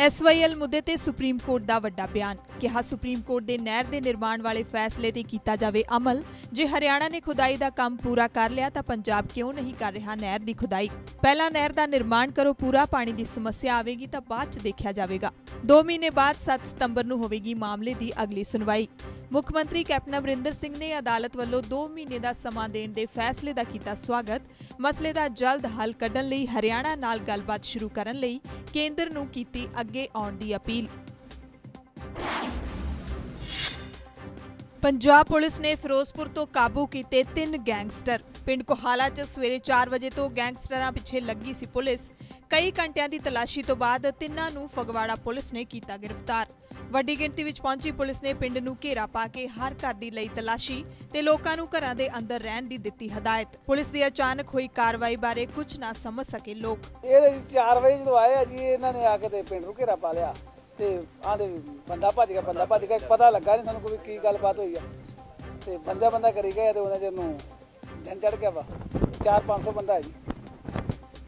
SYL ਮੁੱਦੇ ਤੇ supreme court ਦਾ ਵੱਡਾ ਬਿਆਨ। ਕਿਹਾ ਸੁਪਰੀਮ ਕੋਰਟ ਦੇ ਨਹਿਰ ਦੇ ਨਿਰਮਾਣ ਵਾਲੇ ਫੈਸਲੇ ਤੇ ਕੀਤਾ ਜਾਵੇ ਅਮਲ। ਜੇ ਹਰਿਆਣਾ ਨੇ ਖੁਦਾਈ ਦਾ ਕੰਮ ਪੂਰਾ ਕਰ ਲਿਆ ਤਾਂ ਪੰਜਾਬ ਕਿਉਂ ਨਹੀਂ ਕਰ ਰਿਹਾ ਨਹਿਰ ਦੀ ਖੁਦਾਈ? ਪਹਿਲਾਂ ਨਹਿਰ ਦਾ ਨਿਰਮਾਣ ਕਰੋ, ਪੂਰਾ ਪਾਣੀ ਦੀ ਸਮੱਸਿਆ ਆਵੇਗੀ ਤਾਂ ਬਾਅਦ ਚ ਦੇਖਿਆ ਜਾਵੇਗਾ। 2 ਮਹੀਨੇ ਬਾਅਦ 7 ਸਤੰਬਰ ਨੂੰ ਹੋਵੇਗੀ ਮਾਮਲੇ ਦੀ ਅਗਲੀ ਸੁਣਵਾਈ। ਮੁੱਖ ਮੰਤਰੀ ਕੈਪਟਨ ਅਮਰਿੰਦਰ ਸਿੰਘ ਨੇ ਅਦਾਲਤ ਵੱਲੋਂ 2 ਮਹੀਨੇ ਦਾ ਸਮਾਂ ਦੇਣ ਦੇ ਫੈਸਲੇ ਦਾ ਕੀਤਾ ਸਵਾਗਤ। ਮਸਲੇ ਦਾ ਜਲਦ ਹੱਲ ਕੱਢਣ ਲਈ ਹਰਿਆਣਾ ਨਾਲ ਗੱਲਬਾਤ ਸ਼ੁਰੂ ਕਰਨ ਲਈ ਕੇਂਦਰ ਨੂੰ ਕੀਤੀ ਅੱਗੇ ਆਉਣ ਦੀ ਅਪੀਲ। ਪੰਜਾਬ ਪੁਲਿਸ ਨੇ ਫਿਰੋਜ਼ਪੁਰ ਤੋਂ ਕਾਬੂ ਕੀਤੇ ਤਿੰਨ ਗੈਂਗਸਟਰ। ਪਿੰਡ ਕੋਹਾਲਾ 'ਚ ਸਵੇਰੇ 4 ਵਜੇ ਤੋਂ ਗੈਂਗਸਟਰਾਂ ਪਿੱਛੇ ਲੱਗੀ ਸੀ ਪੁਲਿਸ। ਕਈ ਘੰਟਿਆਂ ਦੀ ਤਲਾਸ਼ੀ ਤੋਂ ਬਾਅਦ ਤਿੰਨਾਂ ਨੂੰ ਫਗਵਾੜਾ ਪੁਲਿਸ ਨੇ ਕੀਤਾ ਗ੍ਰਿਫਤਾਰ। ਵੱਡੀ ਗਿਣਤੀ ਵਿੱਚ ਪਹੁੰਚੀ ਪੁਲਿਸ ਨੇ ਪਿੰਡ ਨੂੰ ਘੇਰਾ ਪਾ ਕੇ ਹਰ ਘਰ ਦੀ ਲਈ ਤਲਾਸ਼ੀ ਤੇ ਲੋਕਾਂ ਨੂੰ ਘਰਾਂ ਦੇ ਅੰਦਰ ਰਹਿਣ ਦੀ ਦਿੱਤੀ ਹਦਾਇਤ। ਪੁਲਿਸ ਦੀ ਅਚਾਨਕ ਹੋਈ ਕਾਰਵਾਈ ਬਾਰੇ ਕੁਝ ਨਾ ਸਮਝ ਸਕੇ ਲੋਕ। ਇਹ 4 ਵਜੇ ਜਦੋਂ ਆਏ ਆ ਜੀ, ਇਹਨਾਂ ਨੇ ਆ ਕੇ ਤੇ ਪਿੰਡ ਨੂੰ ਘੇਰਾ ਪਾ ਲਿਆ ਤੇ ਆਂਦੇ ਬੰਦਾ ਭੱਜ ਗਿਆ, ਬੰਦਾ ਭੱਜ ਗਿਆ, ਪਤਾ ਲੱਗਾ ਨਹੀਂ ਸਾਨੂੰ ਕੋਈ ਕੀ ਗੱਲਬਾਤ ਹੋਈ ਆ। ਤੇ ਬੰਦਾ ਬੰਦਾ ਕਰੀ ਗਏ ਤੇ ਉਹਨਾਂ ਨੂੰ ਚੜ ਗਿਆ ਵਾ। 4-500 ਬੰਦਾ ਹੈ ਜੀ।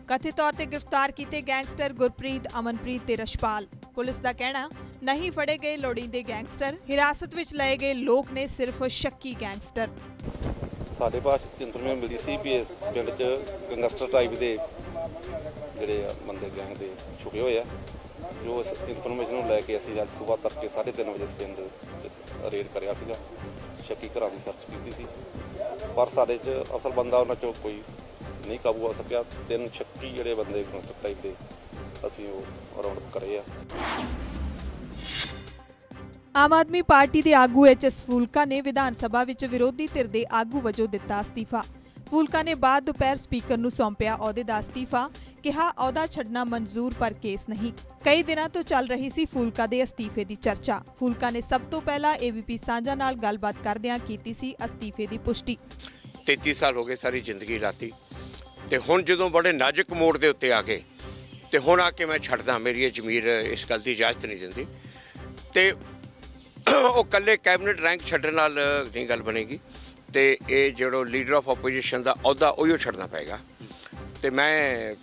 ਕਥਿਤ ਤੌਰ ਤੇ ਗ੍ਰਿਫਤਾਰ ਕੀਤੇ ਗੈਂਗਸਟਰ ਗੁਰਪ੍ਰੀਤ ਅਮਨਪ੍ਰੀਤ ਤੇ ਰਸ਼ਪਾਲ ਪੁਲਿਸ ਦਾ ਕਹਿਣਾ ਨਹੀਂ ਫੜੇ ਗਏ ਲੋੜੀਂਦੇ ਗੈਂਗਸਟਰ। ਹਿਰਾਸਤ ਵਿੱਚ ਲਏ ਗਏ ਲੋਕ ਨੇ ਸਿਰਫ ਸ਼ੱਕੀ ਗੈਂਗਸਟਰ। ਸਾਡੇ ਪਾਸ ਇਨਫੋਰਮੇਸ਼ਨ ਮਿਲੀ ਸੀ ਵੀ ਇਸ ਪਿੰਡ 'ਚ ਗੰਗਸਟਰ ਟਾਈਪ ਦੇ ਜਿਹੜੇ ਬੰਦੇ ਗੈਂਗ ਦੇ ਛੁਪੇ ਹੋਏ ਆ। ਜੋ ਇਸ ਇਨਫੋਰਮੇਸ਼ਨ ਨੂੰ ਲੈ ਕੇ ਅਸੀਂ ਅੱਜ ਸਵੇਰ ਤੜਕੇ 3:30 ਵਜੇ ਇਸ ਪਿੰਡ ਰੇਡ ਕਰਿਆ ਸੀਗਾ। ਸ਼ੱਕੀ ਘਰਾਂ ਦੀ ਸਰਚ ਕੀਤੀ ਸੀ। ਪਰ ਸਾਡੇ 'ਚ ਅਸਲ ਬੰਦਾ ਉਹਨਾਂ 'ਚੋਂ ਕੋਈ ਨਹੀਂ ਕਾਬੂ ਆ ਸਕਿਆ। ਤਿੰਨ ਸ਼ੱਕੀ ਜਿਹੜੇ ਬੰਦੇ ਗੰਗਸਟਰ ਟਾਈਪ ਦੇ ਅਸੀਂ ਉਹ ਰੌਂਡ ਕਰੇ ਆ। ਆਮ ਆਦਮੀ ਪਾਰਟੀ ਦੇ ਆਗੂ ਐਚਐਸ ਫੂਲਕਾ ਨੇ ਵਿਧਾਨ ਸਭਾ ਵਿੱਚ ਵਿਰੋਧੀ ਧਿਰ ਦੇ ਆਗੂ ਵਜੋਂ ਦਿੱਤਾ ਅਸਤੀਫਾ। ਫੂਲਕਾ ਨੇ ਬਾਅਦ ਦੁਪਹਿਰ ਸਪੀਕਰ ਨੂੰ ਸੌਂਪਿਆ ਅਹੁਦੇ ਦਾ ਅਸਤੀਫਾ, ਕਿਹਾ ਅਹੁਦਾ ਛੱਡਣਾ ਮਨਜ਼ੂਰ ਪਰ ਕੇਸ ਨਹੀਂ। ਕਈ ਦਿਨਾਂ ਤੋਂ ਚੱਲ ਰਹੀ ਸੀ ਫੂਲਕਾ ਦੇ ਅਸਤੀਫੇ ਦੀ ਚਰਚਾ। ਫੂਲਕਾ ਨੇ ਸਭ ਤੋਂ ਪਹਿਲਾਂ ਏਬੀਪੀ ਸਾਂਝਾ ਨਾਲ ਗੱਲਬਾਤ ਕਰਦਿਆਂ ਕੀਤੀ ਸੀ ਅਸਤੀਫੇ ਦੀ ਪੁਸ਼ਟੀ। 33 ਸਾਲ ਹੋ ਗਏ ਸਾਰੀ ਜ਼ਿੰਦਗੀ ਲਾਤੀ। ਤੇ ਹੁਣ ਜਦੋਂ ਬੜੇ ਨਾਜ਼ੁਕ ਮੋੜ ਦੇ ਉੱਤੇ ਆ ਗਏ, ਤੇ ਹੁਣ ਆ ਕੇ ਮੈਂ ਛੱਡਦਾ, ਮੇਰੀ ਇਹ ਜ਼ਮੀਰ ਇਸ ਗੱਲ ਦੀ ਇਜਾਜ਼ਤ ਨਹੀਂ ਦਿੰਦੀ। ਤੇ ਉਹ ਕੱਲੇ ਕੈਬਨਿਟ ਰੈਂਕ ਛੱਡਣ ਨਾਲ ਨਹੀਂ ਗੱਲ ਬਣੇਗੀ। ਤੇ ਇਹ ਜਿਹੜਾ ਲੀਡਰ ਆਫ ਆਪੋਜੀਸ਼ਨ ਦਾ ਅਹੁਦਾ ਉਹੀਓ ਛੱਡਣਾ ਪਏਗਾ। ਤੇ ਮੈਂ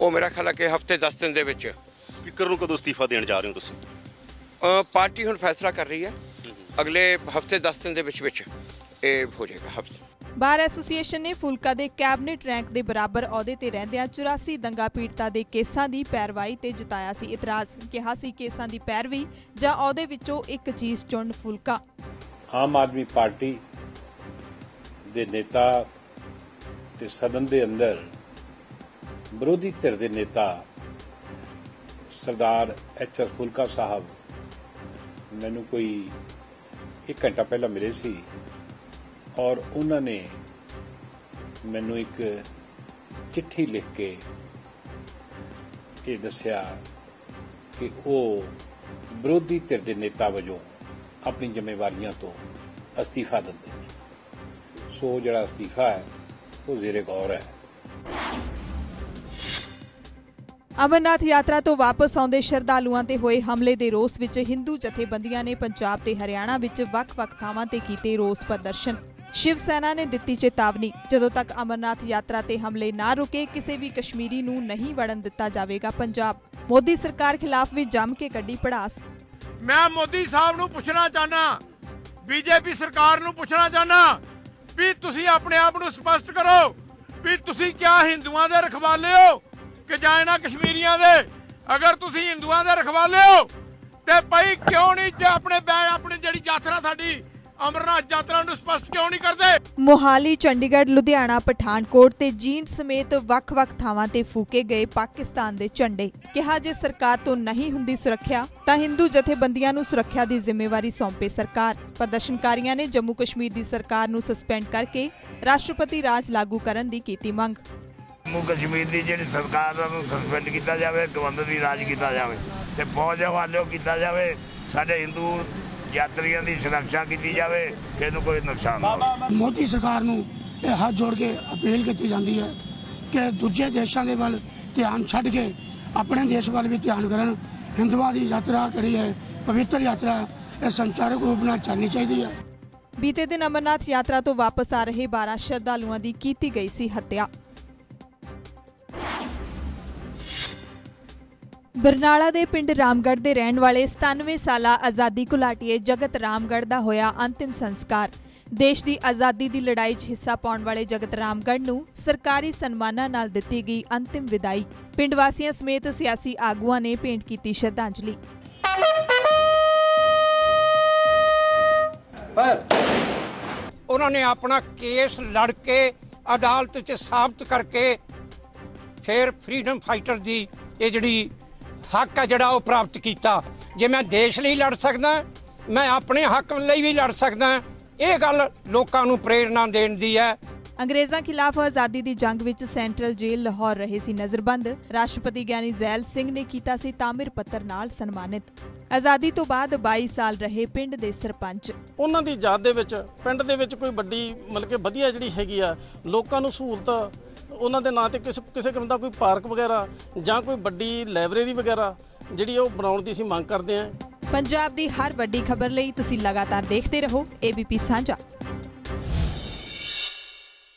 ਉਹ- ਮੇਰਾ ਖਿਆਲ ਹੈ ਕਿ ਹਫ਼ਤੇ 10 ਦਿਨ ਦੇ ਵਿੱਚ। ਸਪੀਕਰ ਨੂੰ ਕਦੋਂ ਅਸਤੀਫਾ ਦੇਣ ਜਾ ਰਹੇ ਹੋ ਤੁਸੀਂ? ਅ, ਪਾਰਟੀ ਹੁਣ ਫੈਸਲਾ ਕਰ ਰਹੀ ਹੈ। ਅਗਲੇ ਹਫ਼ਤੇ 10 ਦਿਨ ਦੇ ਵਿੱਚ ਵਿੱਚ ਇਹ ਹੋ ਜਾਏਗਾ ਹਫ਼ਤੇ। ਬਾਰ ਐਸੋਸੀਏਸ਼ਨ ਨੇ ਫੂਲਕਾ ਦੇ ਕੈਬਨਿਟ ਰੈਂਕ ਦੇ ਬਰਾਬਰ ਅਹੁਦੇ ਤੇ ਰਹਿੰਦਿਆਂ 84 ਦੰਗਾ ਪੀੜਤਾਂ ਦੇ ਕੇਸਾਂ ਦੀ ਪੈਰਵਾਈ ਤੇ ਜਤਾਇਆ ਸੀ ਇਤਰਾਜ਼। ਕਿਹਾ ਸੀ ਕੇਸਾਂ ਦੀ ਪੈਰਵੀ ਜਾਂ ਅਹੁਦੇ ਵਿੱਚੋਂ ਇੱਕ ਚੀਜ਼ ਚੁਣ ਫੂਲਕਾ। ਆਮ ਆਦਮੀ ਪਾਰਟੀ ਦੇ ਨੇਤਾ ਤੇ ਸਦਨ ਦੇ ਅੰਦਰ ਵਿਰੋਧੀ ਧਿਰ ਦੇ ਨੇਤਾ ਸਰਦਾਰ ਐਚ ਐਸ ਫੁਲਕਾ ਸਾਹਿਬ ਮੈਨੂੰ ਕੋਈ 1 ਘੰਟਾ ਪਹਿਲਾਂ ਮਿਲੇ ਸੀ ਔਰ ਉਹਨਾਂ ਨੇ ਮੈਨੂੰ ਇੱਕ ਚਿੱਠੀ ਲਿਖ ਕੇ ਇਹ ਦੱਸਿਆ ਕਿ ਉਹ ਵਿਰੋਧੀ ਧਿਰ ਦੇ ਨੇਤਾ ਵਜੋਂ ਆਪਣੀ ਜ਼ਿੰਮੇਵਾਰੀਆਂ ਤੋਂ ਅਸਤੀਫਾ ਦਿੰਦੇ ਨੇ। ਸੋ ਜਿਹੜਾ ਅਸਤੀਫਾ ਹੈ ਉਹ ਜ਼ੇਰੇ ਗੌਰ ਹੈ। ਅਮਰਨਾਥ ਯਾਤਰਾ ਤੋਂ ਵਾਪਸ ਆਉਂਦੇ ਸ਼ਰਧਾਲੂਆਂ ਤੇ ਹੋਏ ਹਮਲੇ ਦੇ ਰੋਸ ਵਿੱਚ ਹਿੰਦੂ ਜਥੇਬੰਦੀਆਂ ਨੇ ਪੰਜਾਬ ਤੇ ਹਰਿਆਣਾ ਵਿੱਚ ਵੱਖ-ਵੱਖ ਥਾਵਾਂ ਤੇ ਕੀਤੇ ਰੋਸ ਪ੍ਰਦਰਸ਼ਨ। ਸ਼ਿਵ ਸੈਨਾ ਨੇ ਦਿੱਤੀ ਚੇਤਾਵਨੀ ਜਦੋਂ ਤੱਕ ਅਮਰਨਾਥ ਯਾਤਰਾ ਤੇ ਹਮਲੇ ਨਾ ਰੁਕੇ ਕਿਸੇ ਵੀ ਕਸ਼ਮੀਰੀ ਨੂੰ ਨਹੀਂ ਵੜਨ ਦਿੱਤਾ ਜਾਵੇਗਾ ਪੰਜਾਬ। ਮੋਦੀ ਸਰਕਾਰ ਖਿਲਾਫ ਵੀ ਜੰਮ ਕੇ ਕੱਢੀ ਪੜਾਸ। ਮੈਂ ਮੋਦੀ ਸਾਹਿਬ ਨੂੰ ਪੁੱਛਣਾ ਚਾਹਨਾ ਬੀਜੇਪੀ ਸਰਕਾਰ ਨੂੰ ਪੁੱਛਣਾ ਚਾਹਨਾ ਵੀ ਤੁਸੀਂ ਆਪਣੇ ਆਪ ਨੂੰ ਸਪਸ਼ਟ ਕਰੋ ਵੀ ਤੁਸੀਂ ਕਿਆ ਹਿੰਦੂਆਂ ਦੇ ਰਖਵਾਲੇ ਹੋ ਕਿ ਜਾਂ ਇਹਨਾਂ ਕਸ਼ਮੀਰੀਆਂ ਦੇ? ਅਗਰ ਤੁਸੀਂ ਹਿੰਦੂਆਂ ਦੇ ਰਖਵਾਲੇ ਹੋ, ਤੇ ਭਾਈ ਕਿਉਂ ਨਹੀਂ ਜੇ ਆਪਣੇ ਬੈ ਆਪਣੀ ਜਿਹੜੀ ਯਾਤਰਾ ਸਾਡੀ ਅਮਰਨਾਥ ਯਾਤਰਾ ਨੂੰ ਸਪਸ਼ਟ ਕਿਉਂ ਨਹੀਂ ਕਰਦੇ? ਮੋਹਾਲੀ ਚੰਡੀਗੜ੍ਹ ਲੁਧਿਆਣਾ ਪਠਾਨਕੋਟ ਤੇ ਜੀਂਦ ਸਮੇਤ ਵੱਖ-ਵੱਖ ਥਾਵਾਂ ਤੇ ਫੂਕੇ ਗਏ ਪਾਕਿਸਤਾਨ ਦੇ ਝੰਡੇ। ਕਿਹਾ ਜੇ ਸਰਕਾਰ ਤੋਂ ਨਹੀਂ ਹੁੰਦੀ ਸੁਰੱਖਿਆ ਤਾਂ ਹਿੰਦੂ ਜਥੇਬੰਦੀਆਂ ਨੂੰ ਸੁਰੱਖਿਆ ਦੀ ਜ਼ਿੰਮੇਵਾਰੀ ਸੌਂਪੇ ਸਰਕਾਰ। ਪ੍ਰਦਰਸ਼ਨਕਾਰੀਆਂ ਨੇ ਜੰਮੂ ਕਸ਼ਮੀਰ ਦੀ ਸਰਕਾਰ ਨੂੰ ਸਸਪੈਂਡ ਕਰਕੇ ਰਾਸ਼ਟਰਪਤੀ ਰਾਜ ਲਾਗੂ ਕਰਨ ਦੀ ਕੀਤੀ ਮੰਗ। ਜੰਮੂ ਕਸ਼ਮੀਰ ਦੀ ਜਿਹੜੀ ਸਰਕਾਰ ਉਹਨੂੰ ਸਸਪੈਂਡ ਕੀਤਾ ਜਾਵੇ ਗਵੰਦ ਦੀ ਰਾਜ ਕੀਤਾ ਜਾਵੇ ਤੇ ਫੌਜ ਹਵਾਲੇ ਕੀਤਾ ਜਾਵੇ। ਸਾਡੇ ਹਿੰਦੂ ਯਾਤਰੀਆਂ ਦੀ ਸੁਰੱਖਿਆ ਕੀਤੀ ਜਾਵੇ ਕਿ ਇਹਨੂੰ ਕੋਈ ਨੁਕਸਾਨ ਨਾ ਹੋਵੇ। ਮੋਦੀ ਸਰਕਾਰ ਨੂੰ ਇਹ ਹੱਥ ਜੋੜ ਕੇ ਅਪੀਲ ਕੀਤੀ ਜਾਂਦੀ ਹੈ ਕਿ ਦੂਜੇ ਦੇਸ਼ਾਂ ਦੇ ਵੱਲ ਧਿਆਨ ਛੱਡ ਕੇ ਆਪਣੇ ਦੇਸ਼ ਵੱਲ ਵੀ ਧਿਆਨ ਕਰਨ। ਹਿੰਦੂਆਂ ਦੀ ਯਾਤਰਾ ਕਿਹੜੀ ਹੈ? ਪਵਿੱਤਰ ਯਾਤਰਾ ਇਹ ਸੰਚਾਰਕ ਰੂਪ ਨਾਲ ਚੱਲਣੀ ਚਾਹੀਦੀ ਹੈ। ਬੀਤੇ ਦਿਨ ਅਮਰਨਾਥ ਯਾਤਰਾ ਤੋਂ ਵਾਪਸ ਆ ਰਹੇ 12 ਸ਼ਰਧਾਲੂਆਂ ਦੀ ਕੀਤੀ ਗਈ ਸੀ ਹੱਤਿਆ। ਬਰਨਾਲਾ ਦੇ ਪਿੰਡ ਰਾਮਗੜ੍ਹ ਦੇ ਰਹਿਣ ਵਾਲੇ 97 ਸਾਲਾ ਆਜ਼ਾਦੀ ਘੁਲਾਟੀਏ ਜਗਤ ਰਾਮਗੜ੍ਹ ਦਾ ਹੋਇਆ ਅੰਤਿਮ ਸੰਸਕਾਰ। ਦੇਸ਼ ਦੀ ਆਜ਼ਾਦੀ ਦੀ ਲੜਾਈ 'ਚ ਹਿੱਸਾ ਪਾਉਣ ਵਾਲੇ ਜਗਤ ਰਾਮਗੜ੍ਹ ਨੂੰ ਸਰਕਾਰੀ ਸਨਮਾਨਾਂ ਨਾਲ ਦਿੱਤੀ ਗਈ ਅੰਤਿਮ ਵਿਦਾਈ। ਪਿੰਡ ਵਾਸੀਆਂ ਸਮੇਤ ਸਿਆਸੀ ਆਗੂਆਂ ਨੇ ਭੇਂਟ ਕੀਤੀ ਸ਼ਰਧਾਂਜਲੀ। ਉਹਨਾਂ ਨੇ ਆਪਣਾ ਕੇਸ ਲੜ ਕੇ, ਅਦਾਲਤ 'ਚ ਸਾਬਤ ਕਰਕੇ ਫਿਰ ਫਰੀडम ਫਾਈਟਰ ਦੀ ਇਹ ਜਿਹੜੀ ਹੱਕ ਆ ਜਿਹੜਾ ਉਹ ਪ੍ਰਾਪਤ ਕੀਤਾ। ਜੇ ਮੈਂ ਦੇਸ਼ ਲਈ ਲੜ ਸਕਦਾ ਮੈਂ ਆਪਣੇ ਹੱਕ ਲਈ ਵੀ ਲੜ ਸਕਦਾ। ਇਹ ਗੱਲ ਲੋਕਾਂ ਨੂੰ ਪ੍ਰੇਰਣਾ ਦੇਣ ਦੀ ਹੈ। ਅੰਗਰੇਜ਼ਾਂ ਖਿਲਾਫ ਆਜ਼ਾਦੀ ਦੀ ਜੰਗ ਵਿੱਚ ਸੈਂਟਰਲ ਜੇਲ੍ਹ ਲਾਹੌਰ ਰਹੇ ਸੀ ਨਜ਼ਰਬੰਦ। ਰਾਸ਼ਟਰਪਤੀ ਗਿਆਨੀ ਜ਼ੈਲ ਸਿੰਘ ਨੇ ਕੀਤਾ ਸੀ ਤਾਮਿਰ ਪੱਤਰ ਨਾਲ ਸਨਮਾਨਿਤ। ਆਜ਼ਾਦੀ ਤੋਂ ਬਾਅਦ 22 ਸਾਲ ਰਹੇ ਪਿੰਡ ਦੇ ਸਰਪੰਚ। ਉਹਨਾਂ ਦੀ ਯਾਦ ਦੇ ਵਿੱਚ ਪਿੰਡ ਦੇ ਵਿੱਚ ਕੋਈ ਵੱਡੀ ਮਤਲਬ ਕਿ ਵਧੀਆ ਜਿਹੜੀ ਹੈਗੀ ਆ ਲੋਕਾਂ ਨੂੰ ਸਹੂਲਤ ਉਹਨਾਂ ਦੇ ਨਾਂ ਤੇ ਕਿਸੇ ਕਿਸੇ ਕਿਸਮ ਦਾ ਕੋਈ ਪਾਰਕ ਵਗੈਰਾ ਜਾਂ ਕੋਈ ਵੱਡੀ ਲਾਇਬ੍ਰੇਰੀ ਵਗੈਰਾ ਜਿਹੜੀ ਉਹ ਬਣਾਉਣ ਦੀ ਅਸੀਂ ਮੰਗ ਕਰਦੇ ਹਾਂ। ਪੰਜਾਬ ਦੀ ਹਰ ਵੱਡੀ ਖਬਰ ਲਈ ਤੁਸੀਂ ਲਗਾਤਾਰ ਦੇਖਦੇ ਰਹੋ ABP ਸਾਂਝਾ।